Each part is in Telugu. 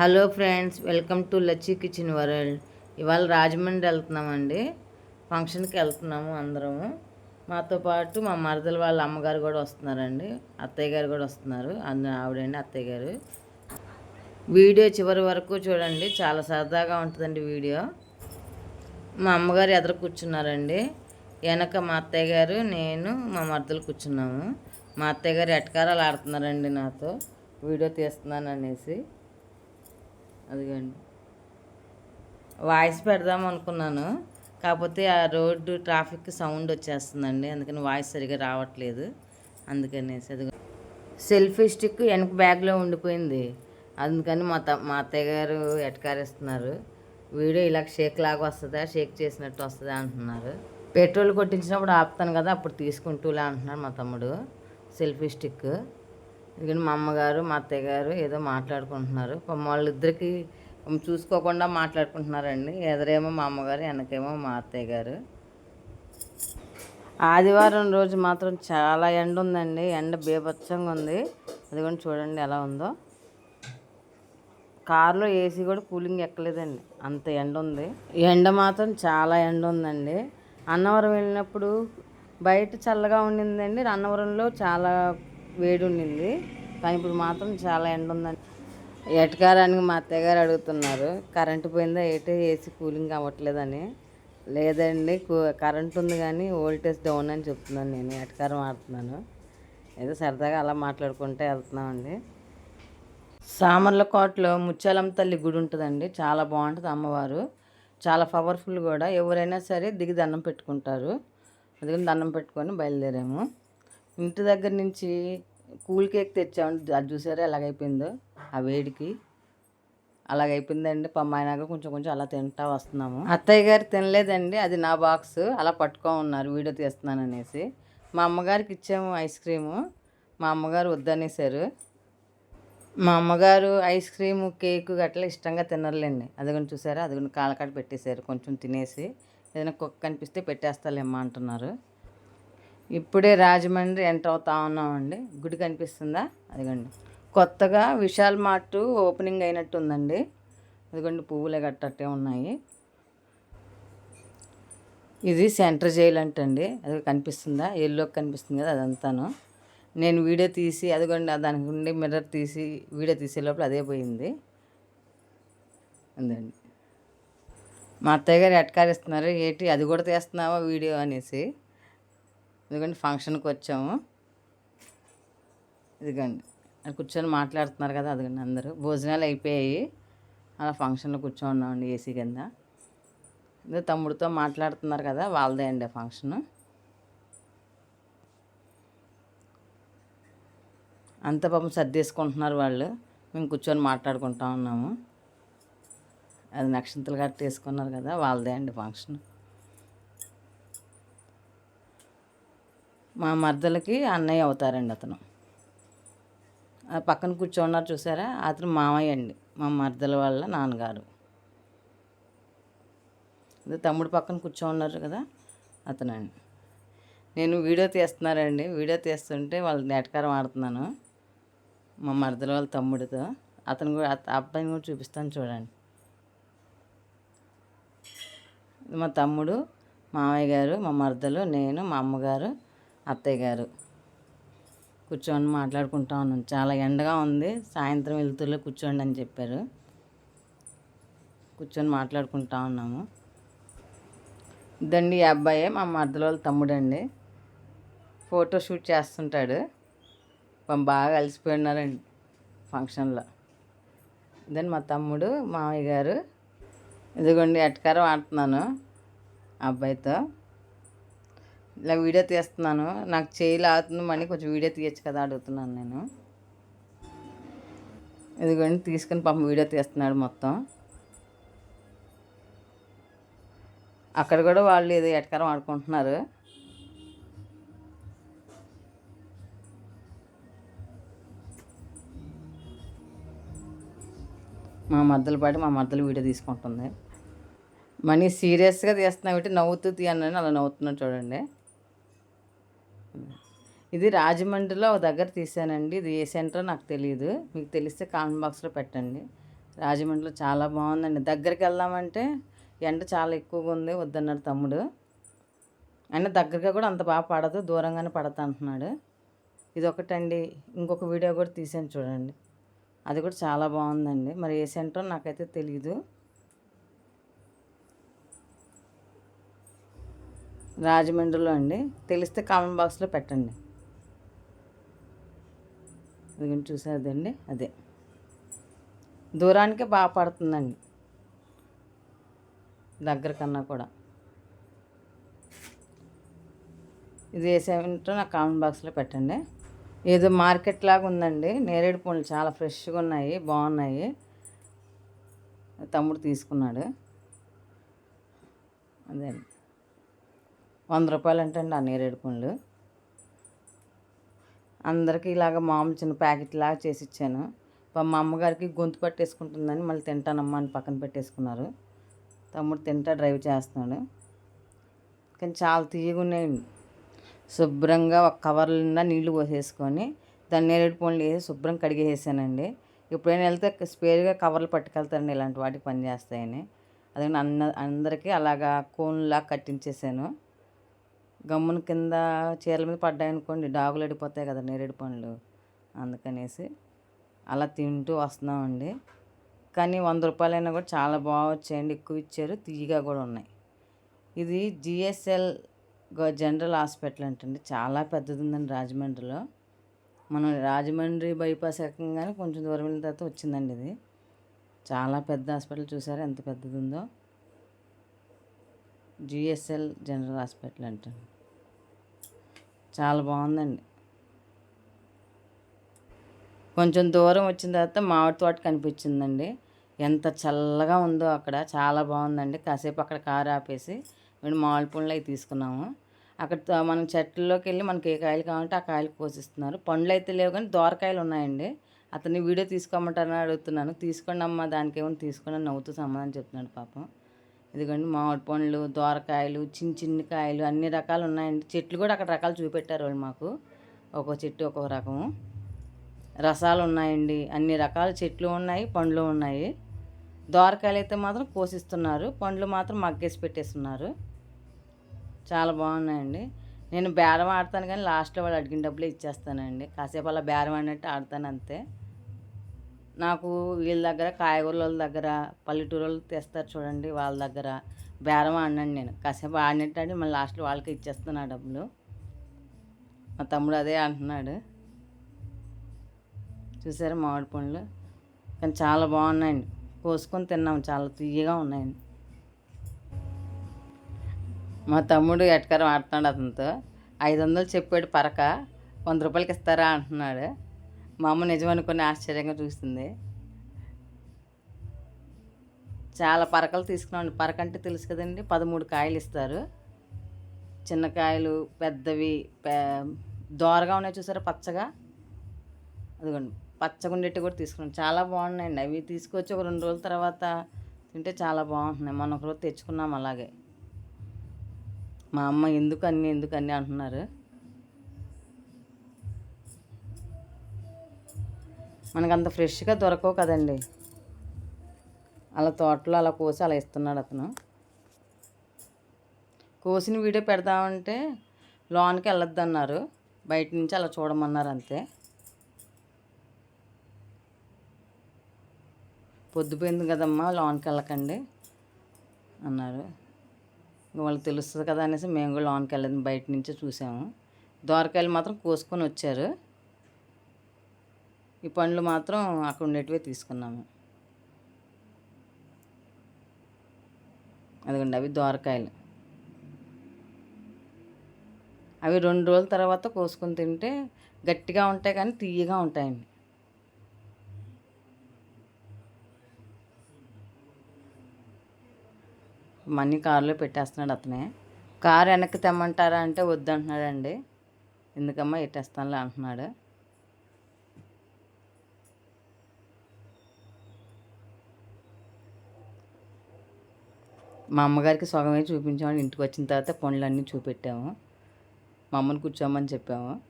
Hello friends welcome to Lacchi kitchen world. ఇవాళ రాజమండ్రి వెళ్తున్నామండి. ఫంక్షన్కి వెళ్తున్నాము అందరము. మాతో పాటు మా మరదల వాళ్ళ అమ్మగారు కూడా వస్తున్నారండి. అత్తయ్య గారు కూడా వస్తున్నారు. అందు ఆవిడండి అత్తయ్య గారు. వీడియో చివరి వరకు చూడండి. చాలా సరదాగా ఉంటుందండి వీడియో. మా అమ్మగారు ఎదురు కూర్చున్నారండి. వెనక మా అత్తయ్య గారు నేను మా మరదలు కూర్చున్నాము. మా అత్తయ్య గారు ఎటకారాలు ఆడుతున్నారండి నాతో. వీడియో తీస్తున్నాను అనేసి. అదిగండి. వాయిస్ పెడదాం అనుకున్నాను. కాకపోతే ఆ రోడ్డు ట్రాఫిక్ సౌండ్ వచ్చేస్తుందండి. అందుకని వాయిస్ సరిగా రావట్లేదు. అందుకనేసి అది సెల్ఫీ స్టిక్ వెనక బ్యాగ్లో ఉండిపోయింది. అందుకని మా త మా అత్తయ్య గారు ఎటకారేస్తున్నారు. వీడియో ఇలా షేక్ లాగా వస్తుందా షేక్ చేసినట్టు వస్తుందా అంటున్నారు. పెట్రోల్ కొట్టించినప్పుడు ఆపుతాను కదా అప్పుడు తీసుకుంటూలే అంటున్నారు మా తమ్ముడు. Selfie stick. ఎందుకంటే మా అమ్మగారు మా అత్తయ్య గారు ఏదో మాట్లాడుకుంటున్నారు. వాళ్ళిద్దరికి చూసుకోకుండా మాట్లాడుకుంటున్నారండి. ఎదురేమో మా అమ్మగారు వెనకేమో మా అత్తయ్య గారు. ఆదివారం రోజు మాత్రం చాలా ఎండ ఉందండి. ఎండ బీభత్సంగా ఉంది. అది కూడా చూడండి ఎలా ఉందో. కారులో ఏసీ కూడా కూలింగ్ ఎక్కలేదండి. అంత ఎండ ఉంది. ఎండ మాత్రం చాలా ఎండ ఉందండి. అన్నవరం వెళ్ళినప్పుడు బయట చల్లగా ఉండిందండి. అన్నవరంలో చాలా వేడి ఉండింది. కానీ ఇప్పుడు మాత్రం చాలా ఎండ ఉందండి ఎటకారానికి మా అత్తయ్య గారు అడుగుతున్నారు కరెంటు పోయిందా? ఏంటి? ఏసీ కూలింగ్ అవ్వట్లేదని. లేదండి కూ- కరెంట్ ఉంది కానీ వోల్టేజ్ డౌన్ అని చెప్తున్నాను నేను ఎటకారం ఆడుతున్నాను ఏదో సరదాగా అలా మాట్లాడుకుంటే వెళ్తున్నామండి. సామర్లకోటలో ముత్యాలమ్మ తల్లి గుడి ఉంటుందండి చాలా బాగుంటుంది అమ్మవారు. చాలా పవర్ఫుల్ కూడా ఎవరైనా సరే దిగి దండం పెట్టుకుంటారు. అందుకని దండం పెట్టుకొని బయలుదేరాము. ఇంటి దగ్గర నుంచి కూల్ కేక్ తెచ్చామండి అది చూసారా? ఎలాగైపోయిందో? ఆ వేడికి. అలాగైపోయిందండి. పమ్మాయినాక కొంచెం కొంచెం అలా తింటా వస్తున్నాము. అత్తయ్య గారు తినలేదండి. అది నా బాక్స్. అలా పట్టుకో ఉన్నారు. వీడియో తీస్తున్నాను అనేసి. మా అమ్మగారికి ఇచ్చాము ఐస్ క్రీము. మా అమ్మగారు వద్దనేసారు. మా అమ్మగారు ఐస్ క్రీము కేకు గట్లా ఇష్టంగా తినరులేండి. అదిగోని చూసారా? అదిగోని కాలకాడ పెట్టేశారు. కొంచెం తినేసి. ఏదైనా కుక్క కనిపిస్తే పెట్టేస్తాలేమ్మా అంటున్నారు. ఇప్పుడే రాజమండ్రి ఎంటర్ అవుతా ఉన్నామండి. గుడి కనిపిస్తుందా? అదిగోండి. కొత్తగా విశాల్ మార్ట్ ఓపెనింగ్ అయినట్టు ఉందండి అదిగోండి పువ్వులే గట్టట్టే ఉన్నాయి. ఇది సెంటర్ జైలు అంటండి అది కనిపిస్తుందా? ఎల్లో కనిపిస్తుంది కదా అదంతాను. నేను వీడియో తీసి అదిగోండి దానికి ఉండి మిర్రర్ తీసి వీడియో తీసే లోపల అదే పోయింది. ఉందండి మా అత్తయ్య గారు ఎట్కారిస్తున్నారు? ఏంటి? అది కూడా తీస్తున్నావా వీడియో అనేసి. ఇదిగోండి ఫంక్షన్కి వచ్చాము. ఇదిగోండి అది కూర్చొని మాట్లాడుతున్నారు కదా అదిగండి అందరూ. భోజనాలు అయిపోయాయి. అలా ఫంక్షన్లో కూర్చొని ఉన్నామండి ఏసీ కింద. ఇదే తమ్ముడితో మాట్లాడుతున్నారు కదా వాళ్ళదే అండి ఆ ఫంక్షన్ అంత పాపం సర్దేసుకుంటున్నారు వాళ్ళు. మేము కూర్చొని మాట్లాడుకుంటా ఉన్నాము. అది నక్షత్రాలు గట్ట వేసుకున్నారు కదా వాళ్ళదే అండి ఫంక్షన్ మా మర్దలకి అన్నయ్య అవుతారండి అతను. పక్కన కూర్చోన్నారు చూసారా? అతను మామయ్య అండి. మా మర్దల వాళ్ళ నాన్నగారు. తమ్ముడు పక్కన కూర్చోన్నారు కదా అతనండి. నేను వీడియో తీస్తున్నారండి వీడియో తీస్తుంటే వాళ్ళ నేటకారం ఆడుతున్నాను. మా మరదల వాళ్ళ తమ్ముడితో. అతను కూడా అత- అబ్బాయిని కూడా చూపిస్తాను చూడండి. మా తమ్ముడు మామయ్య గారు మా మరదలు నేను మా అమ్మగారు అత్తయ్య గారు. కూర్చొని మాట్లాడుకుంటా ఉన్నాం చాలా ఎండగా ఉంది. సాయంత్రం వెళ్తుల్లో కూర్చోండి అని చెప్పారు. కూర్చొని మాట్లాడుకుంటా ఉన్నాము. ఇదండి ఈ అబ్బాయే మా మరదల వాళ్ళ తమ్ముడండి. ఫోటో షూట్ చేస్తుంటాడు. పాపం బాగా కలిసిపోయినారండి ఫంక్షన్లో. ఇదండి మా తమ్ముడు మామయ్య గారు. ఇదిగోండి ఎటకారం ఆడుతున్నాను ఆ అబ్బాయితో. ఇలా వీడియో తీస్తున్నాను. నాకు చేయి లాగుతుంది మళ్ళీ కొంచెం వీడియో తీయచ్చు కదా అడుగుతున్నాను నేను. ఇదిగోండి తీసుకుని పాపం వీడియో తీస్తున్నాడు మొత్తం. అక్కడ కూడా వాళ్ళు ఏదో ఎటకారం ఆడుకుంటున్నారు. మా మద్దలు పాటి మా మద్దలు వీడియో తీసుకుంటుంది. మనీ సీరియస్గా తీస్తున్నా పెట్టి నవ్వుతూ తీయనని అలా నవ్వుతున్నాడు చూడండి. ఇది రాజమండ్రిలో ఒక దగ్గర తీసానండి ఇది ఏ సెంటర్ నాకు తెలియదు మీకు తెలిస్తే కామెంట్ బాక్స్లో పెట్టండి. రాజమండ్రిలో చాలా బాగుందండి. దగ్గరికి వెళ్దామంటే ఎండ చాలా ఎక్కువగా ఉంది. వద్దన్నాడు తమ్ముడు. అయినా దగ్గరగా కూడా అంత బాగా పడదు. దూరంగానే పడతా అంటున్నాడు. ఇది ఒకటండి ఇంకొక వీడియో కూడా తీసాను చూడండి. అది కూడా చాలా బాగుందండి. మరి ఏ సెంటర్ నాకైతే తెలియదు రాజమండ్రిలో అండి. తెలిస్తే కామెంట్ బాక్స్లో పెట్టండి. అది చూసేదండి అదే. దూరానికే బాగా పడుతుందండి. దగ్గర కన్నా కూడా. ఇది వేసేమిటో నాకు కామెంట్ బాక్స్లో పెట్టండి. ఏదో మార్కెట్ లాగా ఉందండి. నేరేడు పండ్లు చాలా ఫ్రెష్గా ఉన్నాయి బాగున్నాయి. తమ్ముడు తీసుకున్నాడు. అదే వంద రూపాయలు అంటే అండి ఆ నేరేడు పండ్లు అందరికీ ఇలాగ మామూలు చిన్న ప్యాకెట్ లాగా చేసి ఇచ్చాను మా అమ్మగారికి గొంతు పట్టేసుకుంటుందని మళ్ళీ తింటానమ్మా అని పక్కన పెట్టేసుకున్నారు. తమ్ముడు తింటా డ్రైవ్ చేస్తున్నాడు. కానీ చాలా తీయగా ఉన్నాయండి. శుభ్రంగా ఒక కవర్ నిండా నీళ్ళు పోసేసుకొని దాన్ని నేరేడు పండ్లు వేసి శుభ్రం కడిగేసానండి ఎప్పుడైనా వెళ్తే స్పేర్గా కవర్లు పట్టుకెళ్తారండి ఇలాంటి వాటికి పనిచేస్తాయని. అదే అన్న అందరికీ అలాగా కోన్లా కట్టించేసాను. గమ్మున కింద చీరల మీద పడ్డాయనుకోండి డాగులు అడిపోతాయి కదా నేరేడు పండ్లు. అందుకనేసి అలా తింటూ వస్తున్నామండి. కానీ వంద రూపాయలైనా కూడా చాలా బాగా వచ్చాయండి. ఎక్కువ ఇచ్చారు. తీయగా కూడా ఉన్నాయి. ఇది జిఎస్ఎల్ జనరల్ హాస్పిటల్ అంటండి. చాలా పెద్దది ఉందండి రాజమండ్రిలో. మనం రాజమండ్రి బైపాస్ ఎక్కగానే కొంచెం దూరం వెళ్ళిన తర్వాత వచ్చిందండి ఇది. చాలా పెద్ద హాస్పిటల్ చూసారా? ఎంత పెద్దది ఉందో జిఎస్ఎల్ జనరల్ హాస్పిటల్ అంటండి. చాలా బాగుందండి. కొంచెం దూరం వచ్చిన తర్వాత మామిడి తోట కనిపించిందండి. ఎంత చల్లగా ఉందో అక్కడ చాలా బాగుందండి. కాసేపు అక్కడ కారు ఆపేసి మేము మామిడి పండ్లు అవి తీసుకున్నాము. అక్కడ మనం చెట్లలోకి వెళ్ళి మనకి ఏ కాయలు కావాలంటే ఆ కాయలు కోసిస్తున్నారు. పండ్లు అయితే లేవు కానీ దోరకాయలు ఉన్నాయండి. అతన్ని వీడియో తీసుకోమంటారని అడుగుతున్నాను. తీసుకోండి అమ్మ దానికి ఏమైనా తీసుకోండి నవ్వుతూ సమాధానం చెప్తున్నాడు పాపం. ఇదిగోండి మామిడి పండ్లు దోరకాయలు చిన్న చిన్న కాయలు అన్ని రకాలు ఉన్నాయండి. చెట్లు కూడా అక్కడ రకాలు చూపెట్టారు వాళ్ళు మాకు. ఒక్కో చెట్టు ఒక్కొక్క రకము. రసాలు ఉన్నాయండి. అన్ని రకాల చెట్లు ఉన్నాయి పండ్లు ఉన్నాయి. దోరకాయలు అయితే మాత్రం కోసిస్తున్నారు పండ్లు మాత్రం మగ్గేసి పెట్టేస్తున్నారు. చాలా బాగున్నాయండి. నేను బేరం ఆడతాను కానీ లాస్ట్లో వాళ్ళు అడిగిన డబ్బులు ఇచ్చేస్తానండి. కాసేపు అలా బేరం ఆడినట్టు ఆడతాను అంతే. నాకు వీళ్ళ దగ్గర కాయగూరల దగ్గర పల్లెటూరు వాళ్ళు తెస్తారు చూడండి వాళ్ళ దగ్గర. బేరం ఆడినాను నేను. కాసేపు ఆడినట్టండి మళ్ళీ లాస్ట్లో వాళ్ళకి ఇచ్చేస్తాను ఆ డబ్బులు. మా తమ్ముడు అదే అంటున్నాడు. చూసారా మామిడి పండ్లు? కానీ చాలా బాగున్నాయండి. కోసుకొని తిన్నాం చాలా తీయగా ఉన్నాయండి. మా తమ్ముడు ఎటకారం ఆడుతున్నాడు అతనితో. ఐదు వందలు చెప్పాడు పరక. వంద రూపాయలకి ఇస్తారా అంటున్నాడు. మా అమ్మ నిజమనుకుని ఆశ్చర్యంగా చూస్తుంది. చాలా పరకలు తీసుకున్నాం పరక అంటే తెలుసు కదండి పదమూడు కాయలు ఇస్తారు. చిన్న కాయలు పెద్దవి దోరగా ఉన్నాయి చూసారా పచ్చగా? అదిగోండి పచ్చగుండెట్టు కూడా తీసుకున్నాం. చాలా బాగున్నాయండి. అవి తీసుకొచ్చి ఒక రెండు రోజుల తర్వాత తింటే చాలా బాగుంటున్నాయి. మొన్న ఒకరోజు తెచ్చుకున్నాం అలాగే. మా అమ్మ ఎందుకు అన్నీ ఎందుకు అన్నీ అంటున్నారు. మనకు అంత ఫ్రెష్గా దొరకవు కదండి. అలా తోటలో అలా కోసి అలా ఇస్తున్నాడు అతను. కోసిన వీడియో పెడదామంటే లోన్కి వెళ్ళొద్దు అన్నారు బయట నుంచి అలా చూడమన్నారు అంతే. పొద్దుపోయింది కదమ్మా లోన్కి వెళ్ళకండి అన్నారు. వాళ్ళు తెలుస్తుంది కదా అనేసి మేము కూడా లోన్కి వెళ్ళదు బయట నుంచే చూసాము. దోరకాయలు మాత్రం కోసుకొని వచ్చారు. ఈ పండ్లు మాత్రం అక్కడ ఉండేటివే తీసుకున్నాము. అదిగండి అవి దోరకాయలు. అవి రెండు రోజుల తర్వాత కోసుకొని తింటే గట్టిగా ఉంటాయి కానీ తీయగా ఉంటాయండి. మనీ కారులో పెట్టేస్తున్నాడు అతనే. కారు వెనక్కి తెమ్మంటారా అంటే వద్దంటున్నాడండి. ఎందుకమ్మా ఎట్టేస్తానులే అంటున్నాడు. మా అమ్మగారికి సగమే చూపించామని ఇంటికి వచ్చిన తర్వాత పనులన్నీ చూపెట్టాము. మా అమ్మని కూర్చోమని చెప్పాము.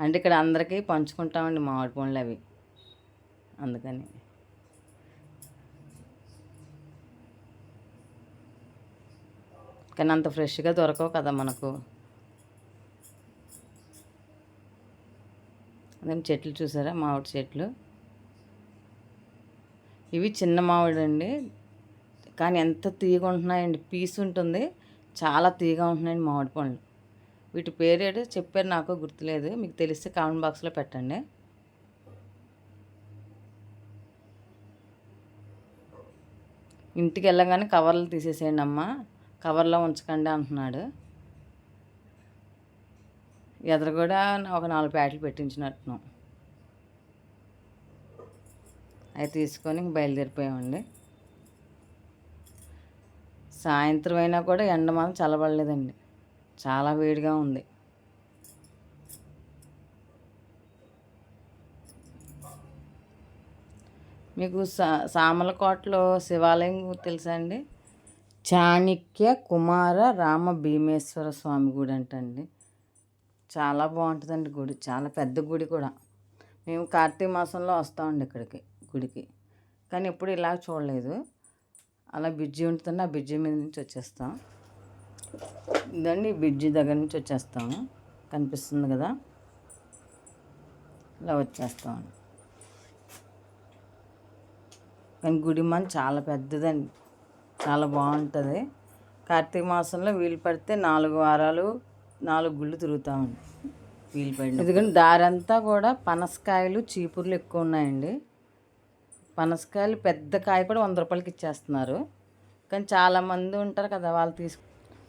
అంటే ఇక్కడ అందరికీ పంచుకుంటామండి మామిడి పండ్లు అవి. అందుకని. కానీ అంత ఫ్రెష్గా దొరకవు కదా మనకు. అదే చెట్లు చూసారా? మామిడి చెట్లు. ఇవి చిన్న మామిడి అండి. కానీ ఎంత తీగ ఉంటున్నాయండి. పీస్ ఉంటుంది. చాలా తీగ ఉంటున్నాయండి మామిడి పండ్లు. వీటి పేరేడు చెప్పారు నాకు గుర్తులేదు. మీకు తెలిస్తే కామెంట్ బాక్స్లో పెట్టండి. ఇంటికి వెళ్ళగానే కవర్లు తీసేసేయండి అమ్మ. కవర్లో ఉంచకండి అంటున్నాడు. ఎదురు కూడా ఒక నాలుగు ప్యాకెట్లు పెట్టించినట్టున్నాం. అవి తీసుకొని బయలుదేరిపోయామండి. సాయంత్రం అయినా కూడా ఎండ మాత్రం చల్లబడలేదండి. చాలా వేడిగా ఉంది. మీకు సా సామలకోటలో శివాలయం తెలుసా అండి? చాణక్య కుమార రామ భీమేశ్వర స్వామి గుడి అంటండి. చాలా బాగుంటుందండి గుడి. చాలా పెద్ద గుడి కూడా. మేము కార్తీక మాసంలో వస్తామండి ఇక్కడికి గుడికి. కానీ ఎప్పుడు ఇలా చూడలేదు. అలా బ్రిడ్జి ఉంటుంది ఆ బ్రిడ్జి మీద నుంచి వచ్చేస్తాం. ఇదండి బ్రిడ్జి దగ్గర నుంచి వచ్చేస్తాము. కనిపిస్తుంది కదా? ఇలా వచ్చేస్తాం. కానీ గుడి మన చాలా పెద్దదండి. చాలా బాగుంటుంది. కార్తీక మాసంలో వీలు పడితే నాలుగు వారాలు నాలుగు గుళ్ళు తిరుగుతామండి. వీలు పడి ఎందుకంటే దారంతా కూడా పనసకాయలు చీపుర్లు ఎక్కువ ఉన్నాయండి. పనసకాయలు పెద్ద కాయ కూడా వంద రూపాయలకి ఇచ్చేస్తున్నారు. కానీ చాలామంది ఉంటారు కదా వాళ్ళు తీసుకు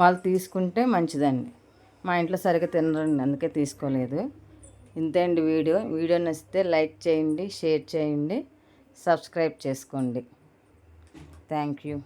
వాళ్ళు తీసుకుంటే మంచిదండి. మా ఇంట్లో సరిగ్గా తినరండి అందుకే తీసుకోలేదు. ఇంతే అండి వీడియో. వీడియో నచ్చితే లైక్ చేయండి షేర్ చేయండి సబ్స్క్రైబ్ చేసుకోండి. Thank you.